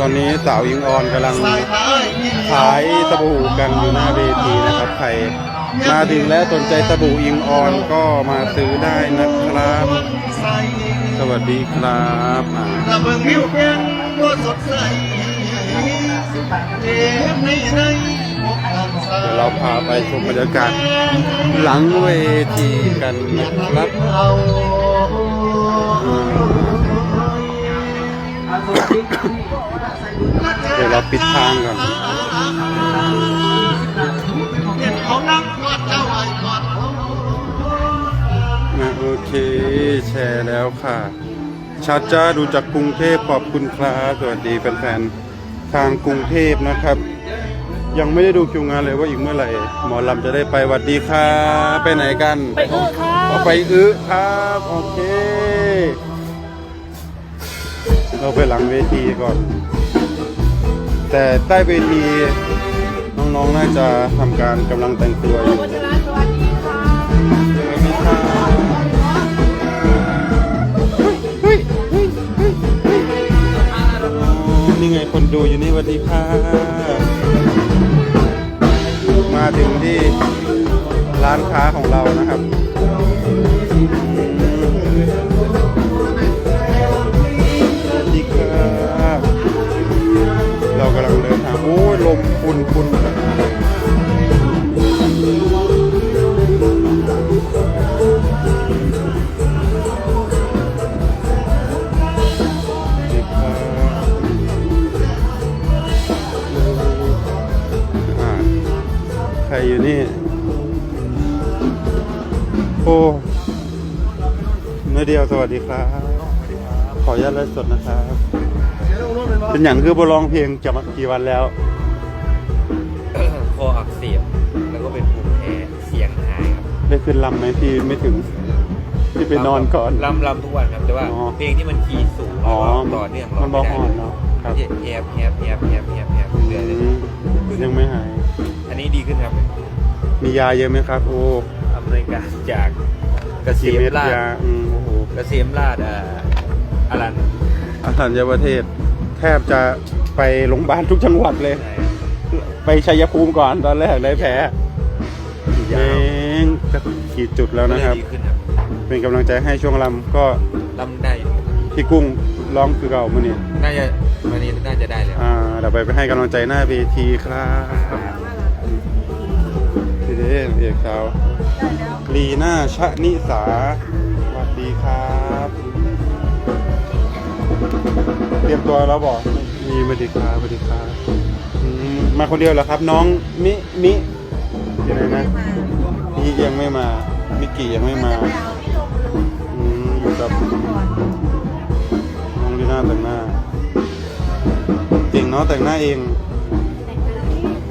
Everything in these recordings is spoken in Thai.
ตอนนี้สาวอิงออนกำลังขายสบู่กันอยู่หน้าเวทีนะครับ ใครมาถึงและสนใจสบู่อิงออนก็มาซื้อได้นะครับ สวัสดีครับอ่าเดี๋ยวเราพาไปชมบรรยากาศหลังเวทีกันนะครับเอา เดี๋ยวเราปิดทางก่อนเห็นเขานั่งกอดเจ้าไอ้กอดเขานะโอเค แชร์แล้วค่ะชาจ้าดูจากกรุงเทพขอบคุณครับสวัสดีแฟนๆทางกรุงเทพนะครับ ยังไม่ได้ดูคิวงานเลยว่าอีกเมื่อไหร่ หมอลำจะได้ไปหวัดดีครับไปไหนกัน ไปอื้อค่ะเอาไปอื้อครับ โอเค เราไปหลังเวทีก่อน แต่ใต้เวทีน้องๆน่าจะทำการกำลังแต่งตัวอยู่วัชระสวัสดีค่ะสวัสดีครับเฮ้ยเฮ้ยเฮ้ยเฮ้ยนี่ไงคนดูอยู่นี่วัสดีค่ะ มาถึงที่ร้านค้าของเรานะครับ เรากำลังเดินทางโอ้ยลมปุ่นปุ่นใครอยู่นี่ โอ้เนื้อเดียวสวัสดีครับ ขออนุญาตไลฟ์สดนะครับ เป็นอย่างคือบร้องเพลงจะมากี่วันแล้ว คออักเสบแล้วก็เป็นภูมิแพ้เสียงหายครับได้ขึ้นลำไหมที่ไม่ถึงที่ไปนอนก่อน ลำลำทุกวันครับ แต่ว่าอ๋อเพลงที่มันคีย์สูงอ๋อแล้วก็ต่อเนื่องมันบอกอ่อนเนาะครับแอบแอบแอบแอบแอบแอบเรื่อยๆเลยอืมยังไม่หาย อันนี้ดีขึ้นครับมียาเยอะไหมครับ โอ้อเมริกาจากเกษกี่มเม็ดราชยาอืมโอ้โหเกษมราชอ่าอลันอาหารยประเทศ แทบจะไปโรงพยาบาลทุกจังหวัดเลยใช่ไปชัยภูมิก่อนตอนแรกได้แพ้เองจะกี่จุดแล้วก็นะเลยครับดีขึ้นครับ เป็นกำลังใจให้ช่วงลำก็ลำได้อยู่พี่กุ้งร้องคือเก่ามื่อนี้น่าจะวันนี้น่าจะได้แล้วอ่าเดี๋ยวไปไปให้กำลังใจหน้าเวทีครับพี่เด้เอกสาวลีน่าชะนิสาสวัสดีครับ เตรียมตัวแล้วบอกมีสวัสดีครับสวัสดีครับอืมมาคนเดียวเหรอครับ น้องมิมิยังไงนะมิยังไม่มามิกิยังไม่มาอืมอยู่กับน้องลีน่าแต่งหน้าเก่งเนาะแต่งหน้าเอง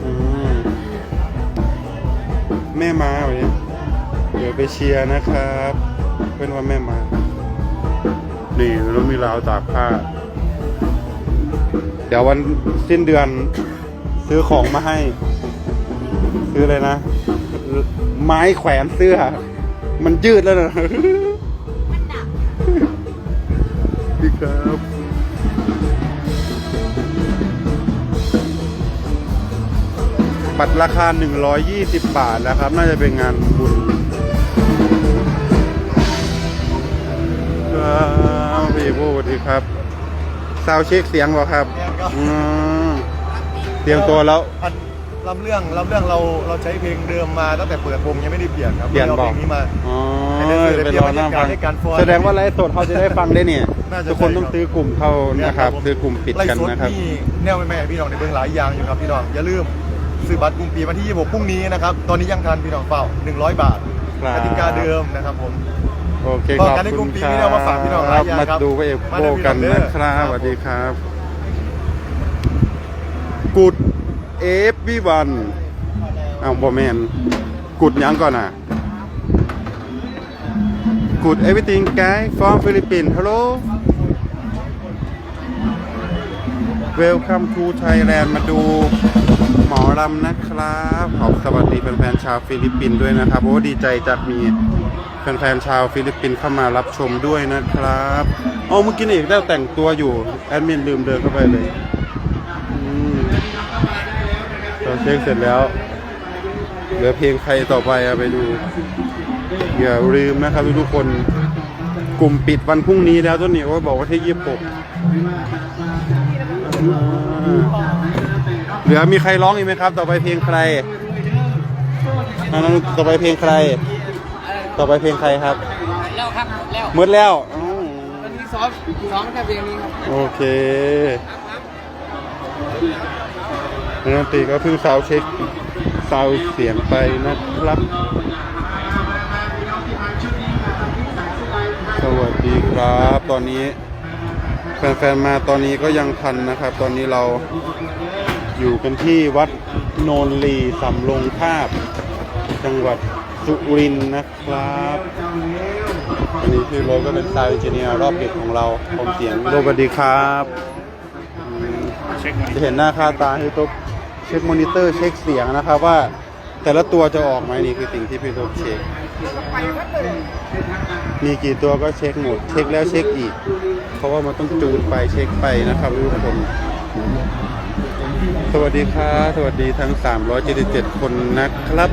อืมแม่มาวันนี้เดี๋ยวไปเชียร์นะครับเพื่อนว่าแม่มา นี่แล้วมีราวตากผ้า เดี๋ยววันสิ้นเดือนซื้อของมาให้ ซื้อเลยนะ ไม้แขวนเสื้อ มันยืดแล้วนะมันหนักดีครับบัตรราคา 120 บาทนะครับ น่าจะเป็นงานบุญครับพี่โบสวัส ดีครับซาวเช็คเสียงบ่ครับอืมเตรียมตัวแล้ว อันลำเรื่องลำเรื่องเราเราใช้เพลงเดิมมาตั้งแต่เปิดวงยังไม่ได้เปลี่ยนครับเปลี่ยนราบอกเพลงนี้มาอ๋อให้ได้ซื้อไปรอหน้าฟังให้การฟ้อนแสดงว่าไลฟ์สดเขาจะได้ฟังได้เนี่ยน่าจะทุกคนต้องใช่ครับซื้อกลุ่มเข้านะครับผมซื้อกลุ่มปิดไล่กันสดนะครับนี่แนวแม่ๆพี่น้องในเบื้องหลายอย่างอยู่ครับพี่น้องอย่าลืมซื้อบัตรกลุ่มปีวันที่26พรุ่งนี้นะครับตอนนี้ยังทันพี่น้องเปล่า100 บาทครับกติกาเดิมนะครับผม โอเคก็ขอบการได้กคุลุ่ณมปีครันี้เอามาฝากพี่น้องหลายบอย่างมาครับดูพระเอกมาโบเด้อพี่น้กัอนงเด้อนะครับครับสวัสดีครับกุดเอฟวีวันอ้าวบอแมนกุดหยังก่อนอะ กุด everything guy from Philippines hello welcome to Thailand มาดูหมอลำนะครับ ขอบสวัสดีแฟนๆชาวฟิลิปปินส์ด้วยนะครับ โอ้ดีใจจะมี แฟนๆชาวฟิลิปปินส์เข้ามารับชมด้วยนะครับอ๋อเมื่อกี้นี่เอกได้แต่งตัวอยู่ แอดมินลืมเดินเข้าไปเลยเช็คเสร็จแล้วเหลือเพลงใครต่อไปอะไปดู อย่าลืมนะครับทุกคนกลุ่มปิดวันพรุ่งนี้แล้วต้นเหนียวก็บอกว่าที่ยี่สิบหกเหลือมีใครร้องอีกไหมครับ ต่อไปเพลงใครต่อไปเพลงใคร ต่อไปเพลงใครครับ แล้วครับแล้วหมดแล้วอ๋อมันมีซ้อมซ้อมแค่เพลงนี้ครับโอเคนักดนตรีก็เพิ่งซาวด์เช็คซาวด์เสียงไปนะครับ สวัสดีครับ ตอนนี้แฟนๆมาตอนนี้ก็ยังทันนะครับ ตอนนี้เราอยู่กันที่วัดโนนลีสำลงทาบจังหวัด สุรินทร์นะครับอันนี้คือรถก็เป็นซาวด์เอนจิเนียร์รอบดึกของเราผมเสียงสวัสดีครับอืมจะเห็นหน้าค่าตาพี่ตุ๊กเช็คมอนิเตอร์เช็คเสียงนะครับว่าแต่ละตัวจะออกไหมนี่คือสิ่งที่พี่ตุ๊กเช็ค มีกี่ตัวก็เช็คหมด เช็คแล้วเช็คอีก เพราะว่ามันต้องจูนไปเช็คไปนะครับทุกคน สวัสดีครับสวัสดีทั้ง 377 คนนะครับ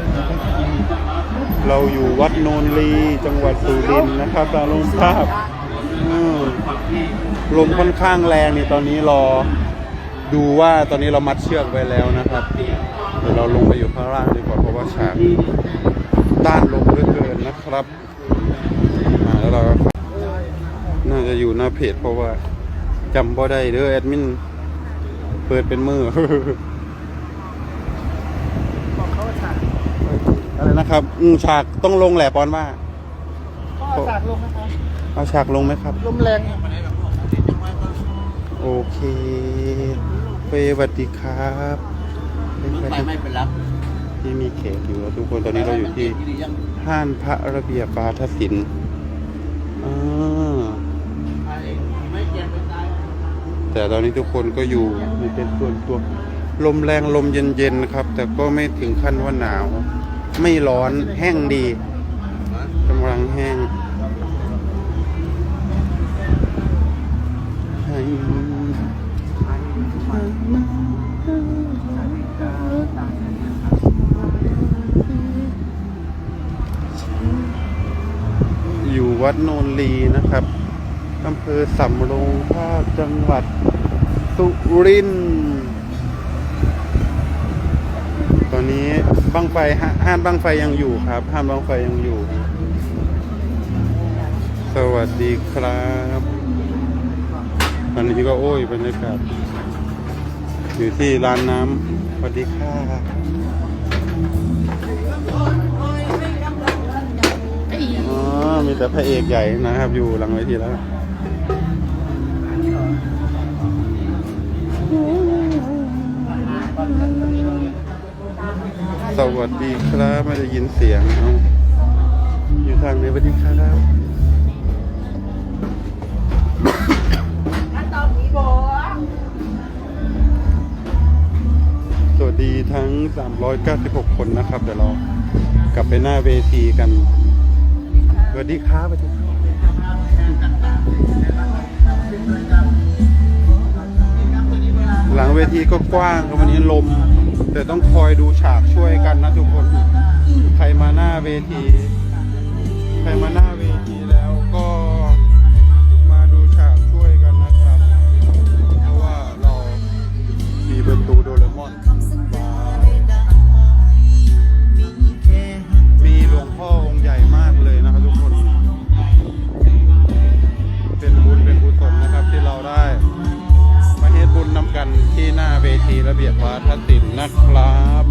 เราอยู่วัดโนนลีจังหวัดสุรินทร์นะครับตามลมภาพลมค่อนข้างแรงนี่ตอนนี้รอดูว่าตอนนี้เรามัดเชือกไว้แล้วนะครับเดี๋ยวเราลงไปอยู่ข้างล่างดีกว่าเพราะว่าฉากต้านลมเหลือเกินนะครับแล้วเราน่าจะอยู่หน้าเพจเพราะว่าจำบ่ได้เด้อแอดมินเปิดเป็นมือ อะไรนะครับอืมฉากต้องลงแหละปอนว่าก็สากลงนะครับเอาฉากลงไหมครับ ลมแรงโอเคเฟย์สวัสดีครับไปไม่เป็นรับที่มีเขตอยู่แล้วทุกคนตอนนี้เราอยู่ที่ ห้านพระระเบียบบาทศิลป์อ่าแต่ตอนนี้ทุกคนก็อยู่ในเป็นส่วนตัว ลมแรงลมเย็นๆครับ แต่ก็ไม่ถึงขั้นว่าหนาว ไม่ร้อนแห้งดีกำลังแห้งอยู่วัดโนนลีนะครับอำเภอสำโรงทาบจังหวัดสุรินทร์ต อนนี้บังไฟห้าห้านบังไฟยังอยู่ครับห้านบังไฟยังอยู่ สวัสดีครับตอนนี้ก็โอ้ยบรรยากาศอยู่ที่ร้านน้ำสวัสดีค่ะอ๋อมีแต่พระเอกใหญ่นะครับ อยู่หลังเวทีแล้ว สวัสดีครับไม่ได้ยินเสียงเอาอยู่ทางไหนสวัสดีครับสวัสดีทั้ง 396 คนนะครับ เดี๋ยวเรากลับไปหน้าเวทีกัน สวัสดีครับสวัสดีครับหลังเวทีก็กว้างครับวันนี้ลม แต่ต้องคอยดูฉากช่วยกันนะทุกคน ใครมาหน้าเวที ใครมาหน้าเวทีแล้วก็มาดูฉากช่วยกันนะครับ เพราะว่าเรามีประตูโดเรมอน ระเบียบวาทศิลป์นะครับ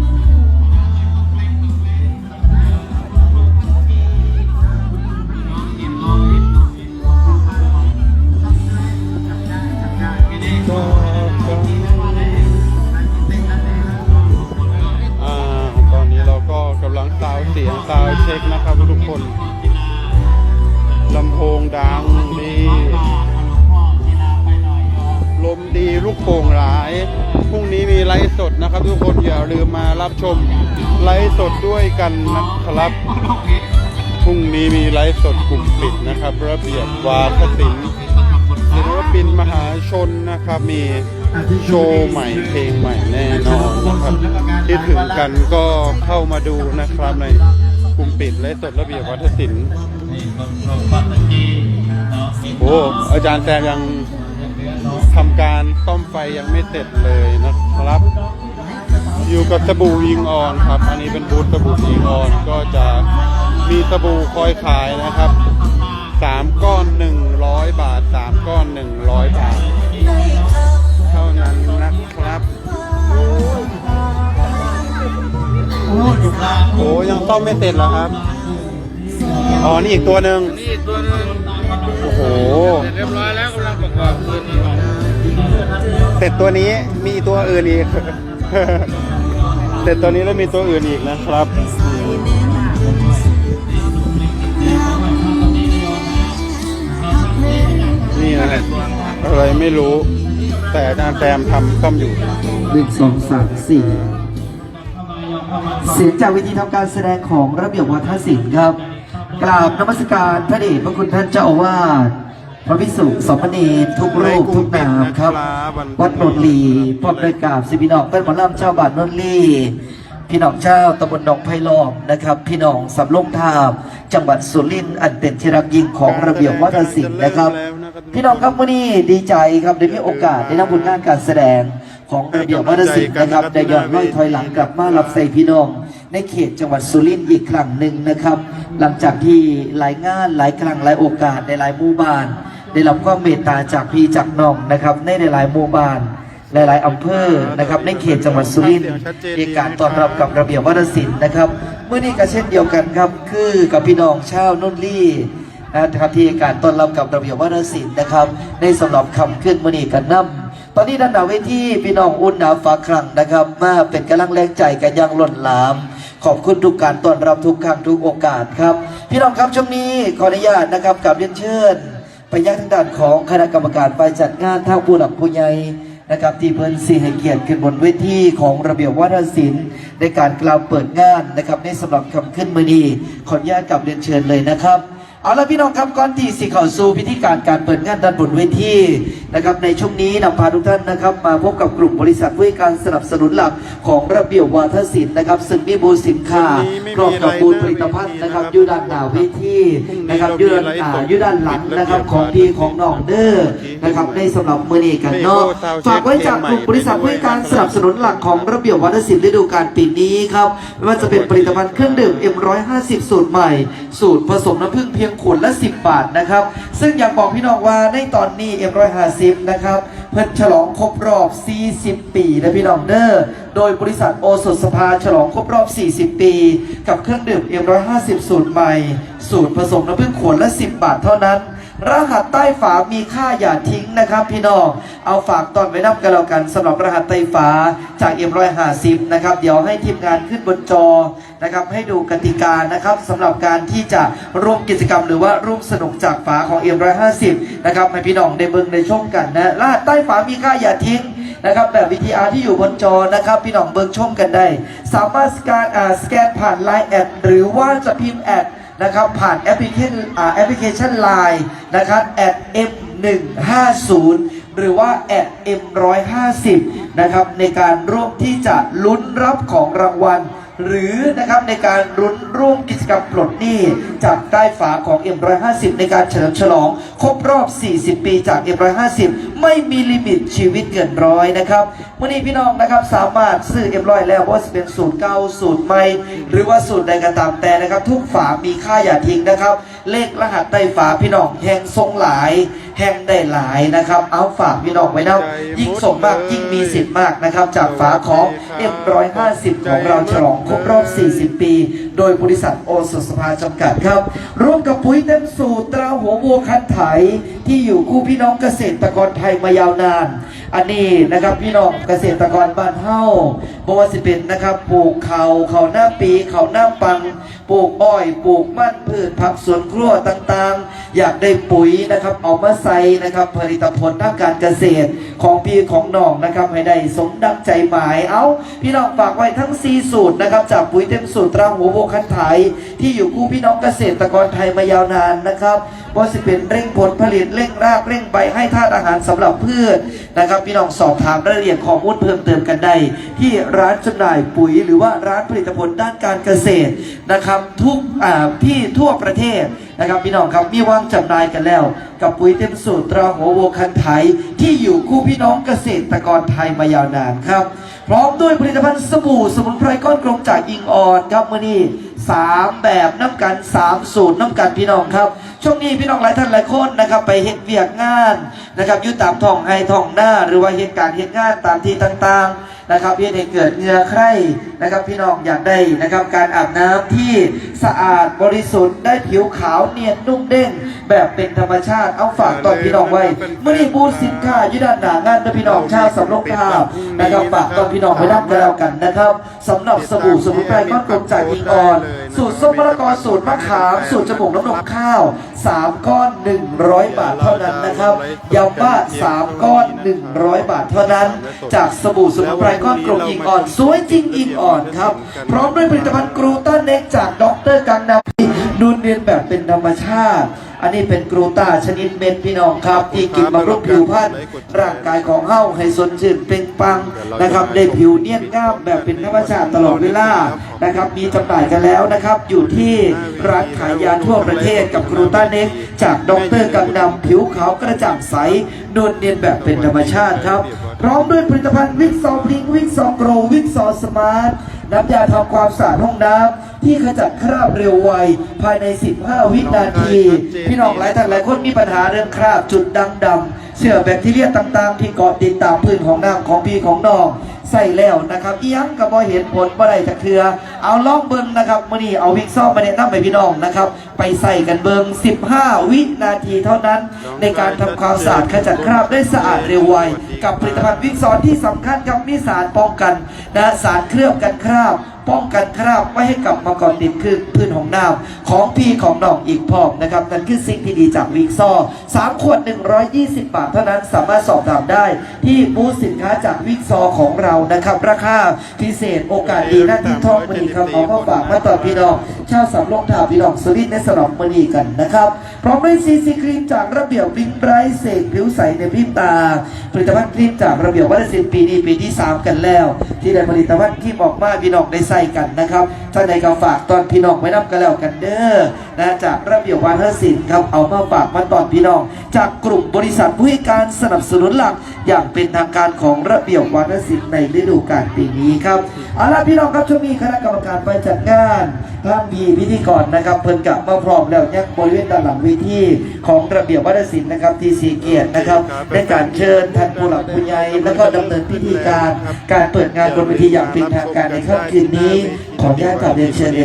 อ่าตอนนี้เราก็กำลังซาวเสียงซาวเช็คนะครับทุกคนลำโพงดังดีลมดีลูกโป่งหลาย พรุ่งนี้มีไลฟ์สดนะครับ ทุกคนอย่าลืมมารับชมไลฟ์สดด้วยกันนะครับ พรุ่งนี้มีไลฟ์สดกลุ่มปิดนะครับ ระเบียบวาทศิลป์ศิลปินมหาชนนะครับมีโชว์ใหม่เพลงใหม่แน่นอนนะครับที่ถึงกันก็เข้ามาดูนะครับในกลุ่มปิดและสดระเบียบวัฒนศิลป์โอ้อาจารย์แซมยัง ทำการซ่อมไฟยังไม่เสร็จเลยนะครับ อยู่กับสบู่ยิงออนครับ อันนี้เป็นบูธสบู่ยิงออนก็จะมีสบู่คอยขายนะครับสามก้อนหนึ่งร้อยบาทสามก้อนหนึ่งร้อยบาท เท่านั้นนะครับโอ้ยังซ่อมไม่เสร็จเหรอครับ อ๋อ นี่อีกตัวหนึ่งนี่ตัวนึงโอ้โหเรียบร้อยแล้วกำลังประกอบคืนนี้ เสร็จตัวนี้มีตัวอื่นอีกเสร็จตัวนี้แล้วมีตัวอื่นอีกนะครับ นี่นะอะไรไม่รู้ แต่อาจารย์แซมทำซ่อมอยู่ หนึ่งสองสามสี่เสียงจากเวิธีทำการแสดงของระเบียบวัฒนศิลป์ครับ กราบนมัสการพระเดชพระคุณท่านเจ้าอาวาส พระภิกษุสามเณรทุกรูปทุกนามครับ วัดนนลีพร้อมด้วยกราบสิบินอกเป็นหมอลำเจ้าบาทนนลีพี่น้องเจ้าตำบลหนองไผ่ล้อมนะครับ พี่น้องสำโรงทาบจังหวัดสุรินทร์อันเป็นที่รักยิ่งของระเบียบวัฒนศิลป์นะครับ พี่น้องครับวันนี้ดีใจครับได้มีโอกาสได้นำผลงานการแสดงของระเบียบวัฒนศิลป์นะครับได้ย้อนรอยถอยหลังกลับมารับใส่พี่น้อง ในเขตจังหวัดสุรินทร์อีกครั้งหนึ่งนะครับ หลังจากที่หลายงานหลายครั้งหลายโอกาสในหลายหมู่บ้าน ได้รับความเมตตาจากพี่จากน้องนะครับ ในหลายๆหมู่บ้านหลาย ๆอำเภอนะครับในเขตจังหวัดสุรินทร์มีการต้อนรับกับระเบียบวัฒนศิลป์นะครับเมื่อนี้ก็เช่นเดียวกันครับ คือกับพี่น้องชาวนุ่นลี่นะครับที่การต้อนรับกับระเบียบวัฒนศิลป์นะครับในสำหรับคำขึ้นมณีกันน้ำตอนนี้ด้านหน้าเวทีพี่น้องอุ่นหนาฝาครั้งนะครับ มาเป็นกำลังแรงใจกันอยังล้นหลาม ขอบคุณทุกการต้อนรับทุกครั้งทุกโอกาสครับ พี่น้องครับช่วงนี้ขออนุญาตนะครับกับเรียนเชิญ ไปยังทางด้านของคณะกรรมการฝ่ายจัดงานท่าผู้หลักผู้ใหญ่นะครับที่เพิ่นสีให้เกียรติขึ้นบนเวทีของระเบียบวัฒนศิลป์ในการกล่าวเปิดงานนะครับในสำหรับคำขึ้นมือนีขออนุญาตกับเรียนเชิญเลยนะครับ เอาละพี่น้องครับก่อนที่สิเข้าสู่พิธีการการเปิดงานด้านบนเวทีนะครับในช่วงนี้นำพาทุกท่านนะครับ มาพบกับกลุ่มบริษัทผู้ให้การสนับสนุนหลักของระเบียบวาทศิลป์นะครับซึ่งมีบูธสินค้าพร้อมกับบูธผลิตภัณฑ์นะครับอยู่ด้านหน้าเวทีนะครับอยู่ด้านอ่าอยู่ด้านหลังนะครับของพี่ของน้องเด้อนะครับในสำหรับมือนี้กันเนาะฝากไว้จากกลุ่มบริษัทผู้ให้การสนับสนุนหลักของระเบียบวาทศิลป์ฤดูกาลปีนี้ครับไม่ว่าจะเป็นผลิตภัณฑ์เครื่องดื่ม M150 สูตรใหม่ สูตรผสมน้ำผึ้งเพียงขวดละ 10 บาทนะครับ ซึ่งอยากบอกพี่น้องว่าในตอนนี้ M150 นะครับเพิ่นฉลองครบรอบ 40 ปีนะพี่น้องเด้อโดยบริษัทโอสถสภาฉลองครบรอบ 40 ปี กับเครื่องดื่มเอ็มร้อยห้าสิบสูตรใหม่ สูตรผสมน้ำผึ้งขวดละ 10 บาทเท่านั้น รหัสใต้ฝามีค่าอย่าทิ้งนะครับ พี่น้องเอาฝากตอนไว้นับกันแล้วกันสำหรับรหัสใต้ฝาจาก M150 นะครับ เดี๋ยวให้ทีมงานขึ้นบนจอนะครับ ให้ดูกติกานะครับสำหรับการที่จะร่วมกิจกรรม หรือว่าร่วมสนุกจากฝาของ M150 นะครับให้พี่น้องได้เบิ่งได้ชมกันนะรหัสใต้ฝามีค่าอย่าทิ้งนะครับแบบ VTR ที่อยู่บนจอนะครับพี่น้องเบิ่งชมกันได้ สามารถสแกนอ่านผ่าน Line แอดหรือว่าจะพิมพ์แอด นะครับผ่านแอปพลิเคชันแอปพลิเคชัน Line นะครับแอด M150 หรือว่าแอด M150 นะครับในการร่วมที่จะลุ้นรับของรางวัล หรือนะครับในการรุ้นร่วมกิจกรรมปลดหนี้จากใต้ฝาของ M150 ในการเฉลิมฉลอง ครบรอบ 40 ปีจาก M150 ไม่มีลิมิตชีวิตเกินร้อยนะครับวันนี้พี่น้องนะครับสามารถซื้อ M100 แล้วว่าจะเป็นสูตรเก่าสูตรใหม่ หรือว่าสูตรใดก็ตามแต่นะครับ ทุกฝามีค่าอย่าทิ้งนะครับ เลขรหัสใต้ฝาพี่น้องแห่งทรงหลาย แห่งได้หลายนะครับ เอาฝากพี่น้องไว้นะยิ่งส่งมากยิ่งมีสิทธิ์มากนะครับ จากฝาของ M150 ของเราฉลองครบรอบ 40 ปี โดยบริษัทโอสถสภาจำกัดครับ ร่วมกับปุ๋ยเต็มสูตรตราหัววัวคันไถที่อยู่คู่พี่น้องเกษตรกรไทยมายาวนานอันนี้นะครับพี่น้องเกษตรกรบ้านเฮาบว่าสิเป็นนะครับปลูกเขาเขาหน้าปีเขาหน้าปัง ปลูกอ้อยปลูกมันพืชผักสวนครัวต่างๆ อยากได้ปุ๋ยนะครับเอามาใส่นะครับผลิตผลทางการเกษตรของพี่ของน้องนะครับให้ได้สมดังใจหมายเอาพี่น้องฝากไว้ทั้ง 4 สูตรนะครับจากปุ๋ยเต็มสูตรตราหัวโบคันไถที่อยู่คู่พี่น้องเกษตรกรไทยมายาวนานนะครับ ว่าสิเป็นเร่งผลผลิตเร่งรากเร่งใบให้ธาตุอาหารสำหรับพืชนะครับนะครับ พี่น้องสอบถามรายละเอียดข้อมูลเพิ่มเติมกันได้ ที่ร้านจำหน่ายปุ๋ย หรือว่าร้านผลิตผลด้านการเกษตรนะครับทุกที่ทั่วประเทศ นะครับพี่น้องครับมีวางจำหน่ายกันแล้ว กับปุ๋ยเต็มสูตรตราหัวโวคันไทย ที่อยู่คู่พี่น้องเกษตรกรไทยมายาวนานครับ พร้อมด้วยผลิตภัณฑ์สบู่สมุนไพรก้อนกลมจากอิงออนครับมื่อนี้สามแบบน้ำกันสามสูตรน้ำกันพี่น้องครับช่วงนี้พี่น้องหลายท่านหลายคนนะครับไปเฮ็ดเวียกงานนะครับอยู่ตามท้องไห้ท้องหน้า หรือว่าเหตุการณ์เหตุงานตามที่ต่างๆ นะครับเพื่อให้เกิดเงื้อใครนะครับพี่น้องอยากได้นะครับการอาบน้ำที่สะอาดบริสุทธิ์ได้ผิวขาวเนียนนุ่มเด้ง แบบเป็นธรรมชาติเอาฝากตอนพี่น้องไว้เมื่อนี้บูธสินค้าอยุดานหนางานนะพี่น้องชาวสำโรงภาพนะครับฝากตอนพี่น้องไปนับกันแล้วกันนะครับสำหรับสบู่สมุนไพรก้อนกลมจากอิงออน สูตรส้มมะละกอสูตรมะขามสูตรจมูกน้ำนมข้าว 3 ก้อน 100 บาทเท่านั้นนะครับย้ำว่า 3 ก้อน 100 บาทเท่านั้น จากสบู่สมุนไพรก้อนกลมอิงอ่อน สวยจริงอิงอ่อนครับ พร้อมด้วยผลิตภัณฑ์กรูต้าเน็กจากดรกังนำนูนเนียนแบบเป็นธรรมชาติ อันนี้เป็นกรูต้าชนิดเม็ดพี่น้องครับ ที่กินบำรุงผิวพรรณร่างกายของเฮาให้สดชื่นเปล่งปลังนะครับได้ผิวเนียนงามแบบเป็นธรรมชาติตลอดเวลานะครับมีจำหน่ายกันแล้วนะครับ อยู่ที่ร้านขายยาทั่วประเทศกับกรูต้าเน็กจากดรกังนำผิวขาวกระจ่างใสนวลเนียนแบบเป็นธรรมชาติครับ พร้อมด้วยผลิตภัณฑ์วิกซอพลิงวิกซอโกรวิกซอสมาร์ทน้ำยาทำความสะอาดห้องน้ำ ที่ขจัดคราบเร็วไว ภายใน 15 วินาที พี่น้องหลายท่านหลายคนมีปัญหาเรื่องคราบจุดดังดำเชื้อแบคทีเรียต่างๆ ที่เกาะติดตามพื้นของน้ำของพี่ของน้องใส่แล้วนะครับอียังกับ่เห็นผลบ่ได้จากเทือ เอาล่องเบิงนะครับมื่อนี้เอาวิกซ่อมมาแนะนำให้พี่น้องนะครับ ไปใส่กันเบิง15 วินาทีเท่านั้น ในการทำความสะอาดขจัดคราบได้สะอาดเร็วไว กับผลิตภัณฑ์วิกซอนที่สำคัญกับมีสารป้องกันนะสารเคลือบกันคราบ ป้องกันคราบไม่ให้กลับมาก่อนติดคือพื้นของน้ำของพี่ของน้องอีกพร้อมนะครับนั่นคือสิ่งที่ดีจากวิกซอ3ขวด 120 บาท เท่านั้นสามารถสอบถามได้ ที่บูธสินค้าจากวิกซอของเรานะครับ ราคาพิเศษโอกาสดีหน้าที่ทองมณีครับเอามาฝากมาต่อพี่น้องชาวสำโรงถาพี่น้องสุรินทร์ในสนองมณีกันนะครับพร้อมด้วยซีซีครีมจากระเบียบบิงไบรท์เสกผิวใสในพริบตา ผลิตภัณฑ์ครีมจากระเบียบวัฒนศิลป์ปีนี้ปีที่ 3 กันแล้ว ที่ได้ผลิตภัณฑ์ที่ออกมาพี่น้องได้ใส่กันนะครับท่านใดก็ฝากตอนพี่น้องไว้นับกันแล้วกันเด้อ นะจากระเบียบวัฒนศิลป์ครับเอามาฝากมาตอนพี่น้อง จากกลุ่มบริษัทผู้ให้การสนับสนุนหลัก อย่างเป็นทางการของระเบียบวัฒนศิลป์ในฤดูกาลปีนี้ครับเอาล่ะพี่น้องครับช่วงนี้คณะกรรมการไปจัดงานท่านมีพิธีกรนะครับเพิ่นกลับมาพร้อมแล้วยังบริเวณด้านหลังเวทีของระเบียบวัฒนศิลป์นะครับที่สีเกียรตินะครับในการเชิญท่านผู้หลักผู้ใหญ่แล้วก็ดำเนินพิธีการการเปิดงานบนเวทีอย่างเป็นทางการในค่ำคืนนี้ขออนุญาตกราบเรียนเชิญเลยนะ